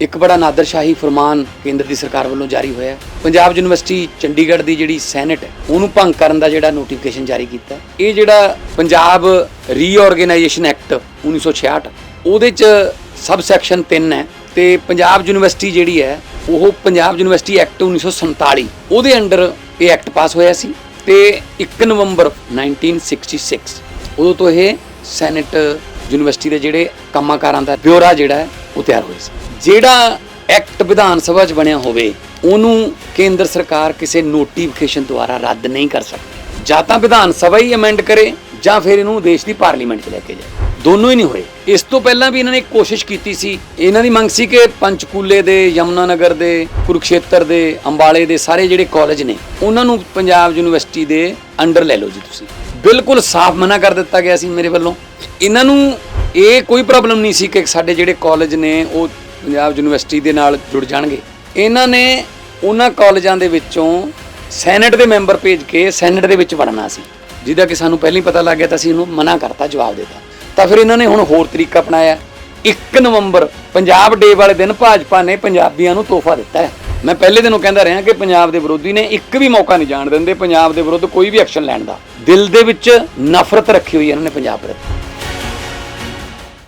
ਇੱਕ ਬੜਾ ਨਾਦਰਸ਼ਾਹੀ ਫਰਮਾਨ ਕੇਂਦਰ ਦੀ ਸਰਕਾਰ ਵੱਲੋਂ ਜਾਰੀ ਹੋਇਆ ਪੰਜਾਬ ਯੂਨੀਵਰਸਿਟੀ ਚੰਡੀਗੜ੍ਹ ਦੀ ਜਿਹੜੀ ਸੈਨੇਟ ਹੈ, ਉਹਨੂੰ ਭੰਗ ਕਰਨ ਦਾ ਜਿਹੜਾ ਨੋਟੀਫਿਕੇਸ਼ਨ ਜਾਰੀ ਕੀਤਾ ਇਹ ਜਿਹੜਾ ਪੰਜਾਬ ਰੀਆਰਗੇਨਾਈਜੇਸ਼ਨ ਐਕਟ 1966 ਉਹਦੇ ਚ ਸਬ ਸੈਕਸ਼ਨ 3 ਹੈ ਤੇ ਪੰਜਾਬ ਯੂਨੀਵਰਸਿਟੀ ਜਿਹੜੀ ਹੈ, ਉਹ ਪੰਜਾਬ ਯੂਨੀਵਰਸਿਟੀ ਐਕਟ 1947 ਉਹਦੇ ਅੰਡਰ ਇਹ ਐਕਟ ਪਾਸ ਹੋਇਆ ਸੀ ਤੇ 1 ਨਵੰਬਰ 1966 ਉਦੋਂ ਤੋਂ ਇਹ ਸੈਨੇਟ ਯੂਨੀਵਰਸਿਟੀ ਦੇ ਜਿਹੜੇ ਕੰਮਾਕਾਰਾਂ ਦਾ ਬਿਊਰਾ ਜਿਹੜਾ ਹੈ ਉਹ ਤਿਆਰ ਹੋਏ ਸੀ। ਜਿਹੜਾ ਐਕਟ ਵਿਧਾਨ ਸਭਾ 'ਚ ਬਣਿਆ ਹੋਵੇ, ਉਹਨੂੰ ਕੇਂਦਰ ਸਰਕਾਰ ਕਿਸੇ ਨੋਟੀਫਿਕੇਸ਼ਨ ਦੁਆਰਾ ਰੱਦ ਨਹੀਂ ਕਰ ਸਕਦੀ। ਜਾਂ ਤਾਂ ਵਿਧਾਨ ਸਭਾ ਹੀ ਅਮੈਂਡ ਕਰੇ, ਜਾਂ ਫਿਰ ਇਹਨੂੰ ਦੇਸ਼ ਦੀ ਪਾਰਲੀਮੈਂਟ 'ਚ ਲੈ ਕੇ ਜਾਏ। ਦੋਨੋਂ ਹੀ ਨਹੀਂ ਹੋਏ। ਇਸ ਤੋਂ ਪਹਿਲਾਂ ਵੀ ਇਹਨਾਂ ਨੇ ਕੋਸ਼ਿਸ਼ ਕੀਤੀ ਸੀ। ਇਹਨਾਂ ਦੀ ਮੰਗ ਸੀ ਕਿ ਪੰਚਕੂਲੇ ਦੇ ਯਮਨਾ ਨਗਰ ਦੇ, ਕੁਰੂਕਸ਼ੇਤਰ ਦੇ, ਅੰਬਾਲੇ ਦੇ ਸਾਰੇ ਜਿਹੜੇ ਕਾਲਜ ਨੇ, ਉਹਨਾਂ ਨੂੰ ਪੰਜਾਬ ਯੂਨੀਵਰਸਿਟੀ ਦੇ ਅੰਡਰ ਲੈ ਲਓ ਜੀ ਤੁਸੀਂ। ਬਿਲਕੁਲ ਸਾਫ਼ ਮਨਾ ਕਰ ਦਿੱਤਾ ਗਿਆ ਸੀ ਮੇਰੇ ਵੱਲੋਂ। ਇਹਨਾਂ ਨੂੰ ਇਹ ਕੋਈ ਪ੍ਰੋਬਲਮ ਨਹੀਂ ਸੀ ਕਿ ਸਾਡੇ ਜਿਹੜੇ ਕਾਲਜ ਨੇ ਉਹ ਪੰਜਾਬ ਯੂਨੀਵਰਸਿਟੀ ਦੇ ਨਾਲ ਜੁੜ ਜਾਣਗੇ। ਇਹਨਾਂ ਨੇ ਉਹਨਾਂ ਕਾਲਜਾਂ ਦੇ ਵਿੱਚੋਂ ਸੈਨੇਟ ਦੇ ਮੈਂਬਰ ਭੇਜ ਕੇ ਸੈਨੇਟ ਦੇ ਵਿੱਚ ਵੜਨਾ ਸੀ। ਜਿਹਦਾ ਕਿ ਸਾਨੂੰ ਪਹਿਲਾਂ ਹੀ ਪਤਾ ਲੱਗ ਗਿਆ ਤਾਂ ਅਸੀਂ ਇਹਨੂੰ ਮਨਾ ਕਰਤਾ, ਜਵਾਬ ਦਿੱਤਾ। ਤਾਂ ਫਿਰ ਇਹਨਾਂ ਨੇ ਹੁਣ ਹੋਰ ਤਰੀਕਾ ਅਪਣਾਇਆ। 1 ਨਵੰਬਰ, ਪੰਜਾਬ ਡੇ ਵਾਲੇ ਦਿਨ ਭਾਜਪਾ ਨੇ ਪੰਜਾਬੀਆਂ ਨੂੰ ਤੋਹਫਾ ਦਿੱਤਾ ਹੈ। ਮੈਂ ਪਹਿਲੇ ਦਿਨੋਂ ਕਹਿੰਦਾ ਰਿਹਾ ਕਿ ਪੰਜਾਬ ਦੇ ਵਿਰੋਧੀ ਨੇ ਇੱਕ ਵੀ ਮੌਕਾ ਨਹੀਂ ਜਾਣ ਦਿੰਦੇ। ਪੰਜਾਬ ਦੇ ਵਿਰੁੱਧ ਕੋਈ ਵੀ ਐਕਸ਼ਨ ਲੈਣ ਦਾ। ਦਿਲ ਦੇ ਵਿੱਚ ਨਫ਼ਰਤ ਰੱਖੀ ਹੋਈ ਇਹਨਾਂ ਨੇ ਪੰਜਾਬ ਪ੍ਰਤੀ।